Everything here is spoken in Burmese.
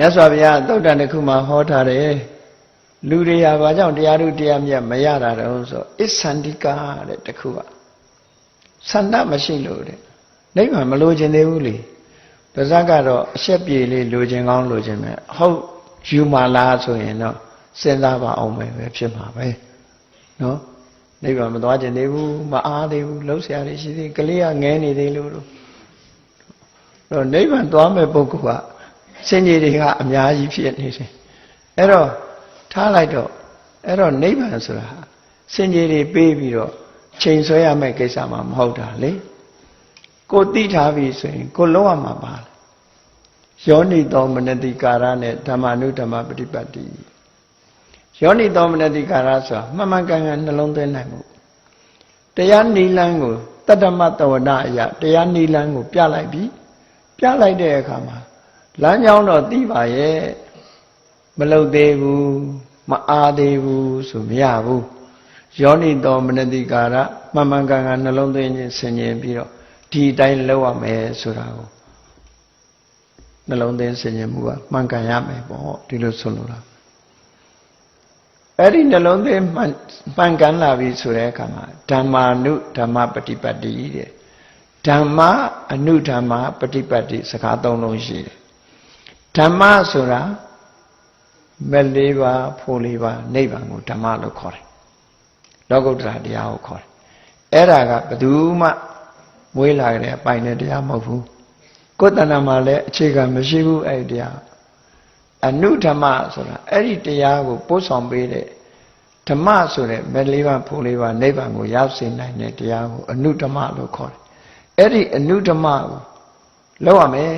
မြတ်စွာဘုရားသုတ်တန်တစ်ခုမှာဟောထားတယ်လူတွေဟာဘာကြောင့်တရားတို့တရားမြတ်မရတာတုံးဆိုအစ္ဆန္တိကာတဲ့တစ်ခုကဆန္ဒမရှိလို့တဲ့နိဗ္ဗာန်မလိုချင်သေးဘူးလေပါဇက်ကတော့အရှက်ပြေလေးလိုချင်ကောင်းလိုချင်မယ်ဟုတ်ယူမာလားဆိုရင်တော့စဉ်းစားပါအောင်ပဲဖြစ်မှာပဲနော်နိဗ္ဗာန်မသွားချင်သေးဘူးမအားသေးဘူးလှုပ်ရှားရရှိသေးကလေးကငဲနေသေးလို့တော့နိဗ္ဗာန်သွားမဲ့ပုဂ္ဂိုလ်က စင်ကြီးတွေကအများကြီးဖြစ်နေတယ်အဲ့တော့ထားလိုက်တော့အဲ့တော့နိဗ္ဗာန်ဆိုတာစင်ကြီးတွေပေးပြီးတော့ချိန်ဆွဲရမယ့်ကိစ္စမှမဟုတ်တာလေကိုသိထားပြီဆိုရင်ကိုလုံးဝမှာပါယောနိသောမနတိကာရနဲ့ဓမ္မနုဓမ္မပฏิပတ်တိယောနိသောမနတိကာရဆိုတာမှန်မှန်ကန်ကန်နှလုံးသွင်းနိုင်မှုတရားနိလန်းကိုတတ္တမတဝနာအရာတရားနိလန်းကို ပြလိုက်ပြီပြလိုက်တဲ့အခါမှာ လမ်းကြောင်းတော့သိပါရဲ့မလုတ်သေးဘူးမအားသေးဘူးဆိုမရဘူးယောနိသောမနတိကာရမှန်မှန်ကန်ကန်နှလုံးသွင်းခြင်းဆင်ခြင်ပြီးတော့ဒီအတိုင်းလုပ်ရမယ်ဆိုတာကိုနှလုံးသွင်းဆင်ခြင်မှုကမှန်ကန်ရမယ်ပေါ့ဒီလိုဆိုလိုတာအဲ့ဒီနှလုံးသွင်းမှန်မှန်ကန်လာပြီဆိုတဲ့အခါမှာဓမ္မာနုဓမ္မပฏิပတ်တိတဲ့ဓမ္မအနုဓမ္မပฏิပတ်တိစကားသုံးလုံးရှိတယ် ဓမ္မဆိုတာမက်လေးပါဖို့လေးပါနိဗ္ဗာန်ကိုဓမ္မလို့ခေါ်တယ်လောကုတ္တရာတရားကိုခေါ်တယ်အဲ့ဒါကဘယ်သူမှမွေးလာကြတဲ့အပိုင်နဲ့တရားမဟုတ်ဘူးကိုယ်တဏ္ဍာမှာလည်းအခြေခံမရှိဘူးအဲ့ဒီတရားအနုဓမ္မဆိုတာအဲ့ဒီတရားကိုပို့ဆောင်ပေးတဲ့ဓမ္မဆိုတဲ့မက်လေးပါဖို့လေးပါနိဗ္ဗာန်ကိုရောက်စေနိုင်တဲ့တရားကိုအနုဓမ္မလို့ခေါ်တယ်အဲ့ဒီအနုဓမ္မကိုလောက်ရမယ်